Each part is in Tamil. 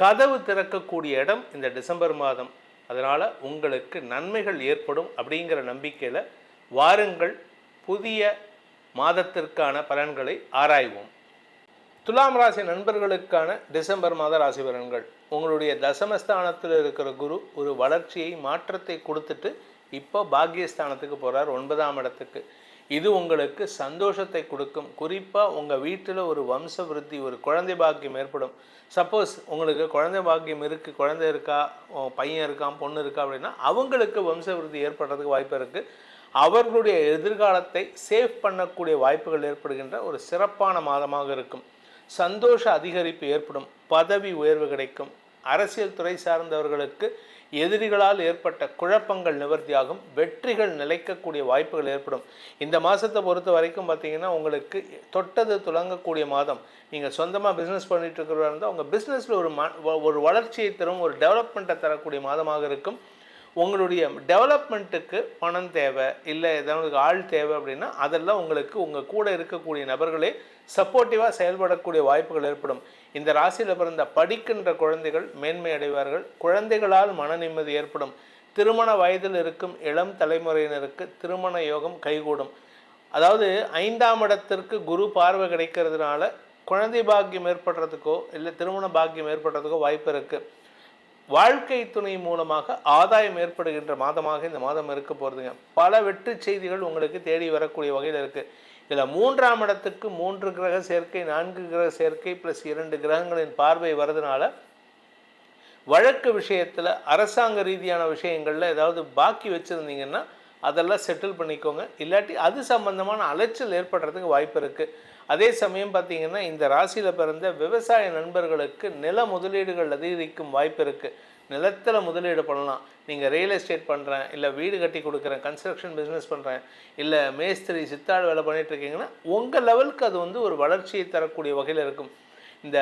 கதவு திறக்கக்கூடிய இடம் இந்த டிசம்பர் மாதம். அதனால் உங்களுக்கு நன்மைகள் ஏற்படும் அப்படிங்கிற நம்பிக்கையில் வாருங்கள். புதிய மாதத்திற்கான பலன்களை ஆராய்வோம். துலாம் ராசி நண்பர்களுக்கான டிசம்பர் மாத ராசி பலன்கள். உங்களுடைய தசமஸ்தானத்தில் இருக்கிற குரு ஒரு வளர்ச்சியை மாற்றத்தை கொடுத்துட்டு இப்போ பாக்கியஸ்தானத்துக்கு போகிறார் ஒன்பதாம் இடத்துக்கு. இது உங்களுக்கு சந்தோஷத்தை கொடுக்கும். குறிப்பாக உங்கள் வீட்டில் ஒரு வம்ச விருத்தி ஒரு குழந்தை பாக்கியம் ஏற்படும். சப்போஸ் உங்களுக்கு குழந்தை பாக்கியம் இருக்குது குழந்தை இருக்கா உன் பையன் இருக்கான் பொண்ணு இருக்கா அப்படின்னா அவங்களுக்கு வம்ச விருத்தி ஏற்படுறதுக்கு வாய்ப்பு இருக்குது அவர்களுடைய எதிர்காலத்தை சேவ் பண்ணக்கூடிய வாய்ப்புகள் ஏற்படுகின்ற ஒரு சிறப்பான மாதமாக இருக்கும். சந்தோஷ அதிகரிப்பு ஏற்படும். பதவி உயர்வு கிடைக்கும். அரசியல் துறை சார்ந்தவர்களுக்கு எதிரிகளால் ஏற்பட்ட குழப்பங்கள் நிவர்த்தியாகும் வெற்றிகள் நிலைக்கக்கூடிய வாய்ப்புகள் ஏற்படும். இந்த மாதத்தை பொறுத்த வரைக்கும் பார்த்தீங்கன்னா உங்களுக்கு தொட்டது துலங்கக்கூடிய மாதம். நீங்கள் சொந்தமாக பிஸ்னஸ் பண்ணிட்டு இருக்கிறவா இருந்தால் உங்கள் பிஸ்னஸில் ஒரு ம ஒரு வளர்ச்சியை தரும் ஒரு டெவலப்மெண்ட்டை தரக்கூடிய மாதமாக இருக்கும். உங்களுடைய டெவலப்மெண்ட்டுக்கு பணம் தேவை இல்லை ஏதாவது ஆள் தேவை அப்படின்னா அதெல்லாம் உங்களுக்கு உங்கள் கூட இருக்கக்கூடிய நபர்களே சப்போர்ட்டிவாக செயல்படக்கூடிய வாய்ப்புகள் ஏற்படும். இந்த ராசியில் பிறந்த படிக்கின்ற குழந்தைகள் மேன்மை அடைவார்கள். குழந்தைகளால் மன நிம்மதி ஏற்படும். திருமண வயதில் இருக்கும் இளம் தலைமுறையினருக்கு திருமண யோகம் கைகூடும். அதாவது ஐந்தாம் இடத்திற்கு குரு பார்வை கிடைக்கிறதுனால குழந்தை பாக்கியம் ஏற்படுறதுக்கோ இல்லை திருமண பாக்கியம் ஏற்படுறதுக்கோ வாய்ப்பு இருக்குது வாழ்க்கை துணை மூலமாக ஆதாயம் ஏற்படுகின்ற மாதமாக இந்த மாதம் இருக்க போகிறதுங்க பல வெற்றி செய்திகள் உங்களுக்கு தேடி வரக்கூடிய வகையில் இருக்குது இதில் மூன்றாம் இடத்துக்கு மூன்று கிரக சேர்க்கை நான்கு கிரக சேர்க்கை ப்ளஸ் இரண்டு கிரகங்களின் பார்வை வரதுனால வழக்கு விஷயத்தில் அரசாங்க ரீதியான விஷயங்களில் ஏதாவது பாக்கி வச்சுருந்தீங்கன்னா அதெல்லாம் செட்டில் பண்ணிக்கோங்க. இல்லாட்டி அது சம்பந்தமான அலைச்சல் ஏற்படுறதுக்கு வாய்ப்பு இருக்குது அதே சமயம் பார்த்தீங்கன்னா இந்த ராசியில் பிறந்த விவசாய நண்பர்களுக்கு நில முதலீடுகள் அதிகரிக்கும் வாய்ப்பு இருக்குது நிலத்தில் முதலீடு பண்ணலாம். நீங்கள் ரியல் எஸ்டேட் பண்ணுறேன் இல்லை வீடு கட்டி கொடுக்குறேன் கன்ஸ்ட்ரக்ஷன் பிஸ்னஸ் பண்ணுறேன் இல்லை மேஸ்திரி சித்தாள் வேலை பண்ணிட்டு இருக்கீங்கன்னா உங்கள் லெவலுக்கு அது வந்து ஒரு வளர்ச்சியை தரக்கூடிய வகையில் இருக்கும். இந்த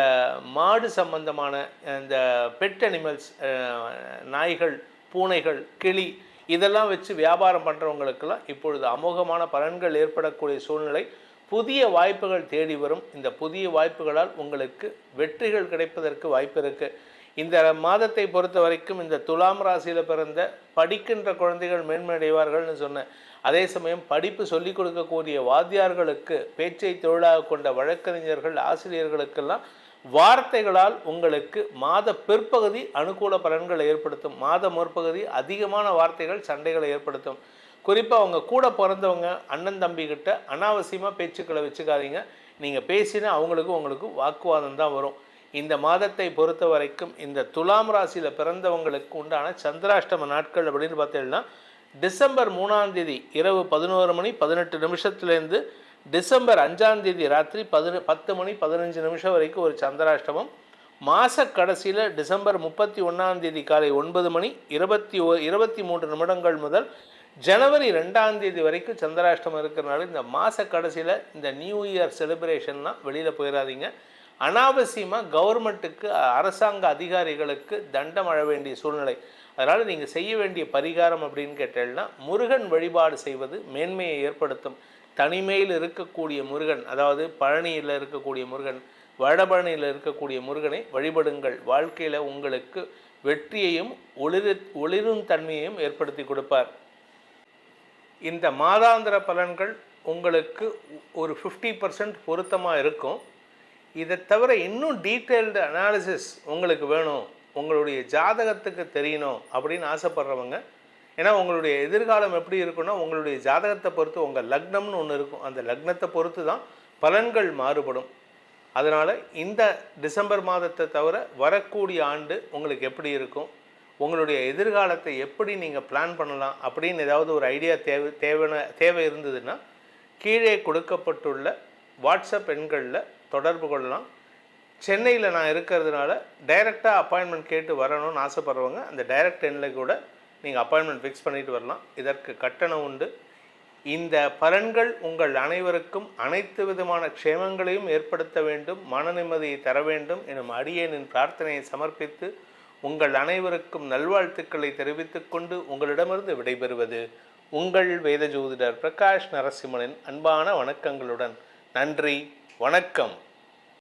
மாடு சம்பந்தமான இந்த பெட் அனிமல்ஸ் நாய்கள் பூனைகள் கிளி இதெல்லாம் வச்சு வியாபாரம் பண்ணுறவங்களுக்கெல்லாம் இப்பொழுது அமோகமான பலன்கள் ஏற்படக்கூடிய சூழ்நிலை. புதிய வாய்ப்புகள் தேடி வரும். இந்த புதிய வாய்ப்புகளால் உங்களுக்கு வெற்றிகள் கிடைப்பதற்கு வாய்ப்பு இருக்குது இந்த மாதத்தை பொறுத்த வரைக்கும் இந்த துலாம் ராசியில் பிறந்த படிக்கின்ற குழந்தைகள் மேன்மையடைவார்கள்னு சொன்னேன். அதே சமயம் படிப்பு சொல்லிக் கொடுக்கக்கூடிய வாத்தியார்களுக்கு பேச்சை தொழிலாக கொண்ட வழக்கறிஞர்கள் ஆசிரியர்களுக்கெல்லாம் வார்த்தைகளால் உங்களுக்கு மாத பிற்பகுதி அனுகூல பலன்களை ஏற்படுத்தும். மாத முற்பகுதி அதிகமான வார்த்தைகள் சண்டைகளை ஏற்படுத்தும். குறிப்பாக அவங்க கூட பிறந்தவங்க அண்ணன் தம்பிக்கிட்ட அனாவசியமாக பேச்சுக்களை வச்சுக்காதீங்க. நீங்கள் பேசினா அவங்களுக்கும் உங்களுக்கு வாக்குவாதம் தான் வரும். இந்த மாதத்தை பொறுத்த வரைக்கும் இந்த துலாம் ராசியில் பிறந்தவங்களுக்கு உண்டான சந்திராஷ்டம நாட்கள் அப்படின்னு பார்த்தீங்கன்னா டிசம்பர் மூணாம் தேதி இரவு பதினோரு மணி பதினெட்டு நிமிஷத்துலேருந்து டிசம்பர் அஞ்சாம் தேதி ராத்திரி பதின பத்து மணி பதினஞ்சு நிமிஷம் வரைக்கும் ஒரு சந்திராஷ்டமம். மாத கடைசியில் டிசம்பர் முப்பத்தி ஒன்றாம் தேதி காலை ஒன்பது மணி இருபத்தி ஓ இருபத்தி மூன்று நிமிடங்கள் முதல் ஜனவரி ரெண்டாம் தேதி வரைக்கும் சந்திராஷ்டமம் இருக்கிறனால இந்த மாத கடைசியில் இந்த நியூ இயர் செலிப்ரேஷன்லாம் வெளியில் போயிடாதீங்க அனாவசியமாக கவர்மெண்ட்டுக்கு அரசாங்க அதிகாரிகளுக்கு தண்டம் அழ வேண்டிய சூழ்நிலை. அதனால் நீங்கள் செய்ய வேண்டிய பரிகாரம் அப்படின்னு கேட்டேன்னா முருகன் வழிபாடு செய்வது மேன்மையை ஏற்படுத்தும். தனிமையில் இருக்கக்கூடிய முருகன் அதாவது பழனியில் இருக்கக்கூடிய முருகன் வடபழனியில் இருக்கக்கூடிய முருகனை வழிபடுங்கள். வாழ்க்கையில் உங்களுக்கு வெற்றியையும் ஒளிரு ஒளிரும் தன்மையையும் ஏற்படுத்தி கொடுப்பார். இந்த மாதாந்திர பலன்கள் உங்களுக்கு ஒரு ஃபிஃப்டி பர்சன்ட் பொருத்தமாக இருக்கும். இதை தவிர இன்னும் டீட்டெயில்டு அனாலிசிஸ் உங்களுக்கு வேணும். உங்களுடைய ஜாதகத்துக்கு தெரியணும் அப்படின்னு ஆசைப்படுறவங்க ஏன்னா உங்களுடைய எதிர்காலம் எப்படி இருக்குன்னா உங்களுடைய ஜாதகத்தை பொறுத்து உங்கள் லக்னம்னு ஒன்று இருக்கும். அந்த லக்னத்தை பொறுத்து தான் பலன்கள் மாறுபடும். அதனால் இந்த டிசம்பர் மாதத்தை தவிர வரக்கூடிய ஆண்டு உங்களுக்கு எப்படி இருக்கும்? உங்களுடைய எதிர்காலத்தை எப்படி நீங்கள் பிளான் பண்ணலாம்? அப்படின்னு ஏதாவது ஒரு ஐடியா தேவை தேவை தேவை இருந்ததுன்னா கீழே கொடுக்கப்பட்டுள்ள வாட்ஸ்அப் எண்களில் தொடர்பு கொள்ளலாம். சென்னையில் நான் இருக்கிறதுனால டைரெக்டாக அப்பாயின்மெண்ட் கேட்டு வரணும்னு ஆசைப்படுறவங்க அந்த டைரக்ட் எண்ணில் கூட நீங்கள் அப்பாயின்மெண்ட் ஃபிக்ஸ் பண்ணிட்டு வரலாம். இதற்கு கட்டணம் உண்டு. இந்த பலன்கள் உங்கள் அனைவருக்கும் அனைத்து விதமான க்ஷேமங்களையும் ஏற்படுத்த வேண்டும் மன நிம்மதியை தர வேண்டும் எனும் அடியேனின் பிரார்த்தனையை சமர்ப்பித்து உங்கள் அனைவருக்கும் நல்வாழ்த்துக்களை தெரிவித்துக் கொண்டு உங்களிடமிருந்து விடைபெறுவது உங்கள் வேத ஜோதிடர் பிரகாஷ் நரசிம்மனின் அன்பான வணக்கங்களுடன் நன்றி. வணக்கம்.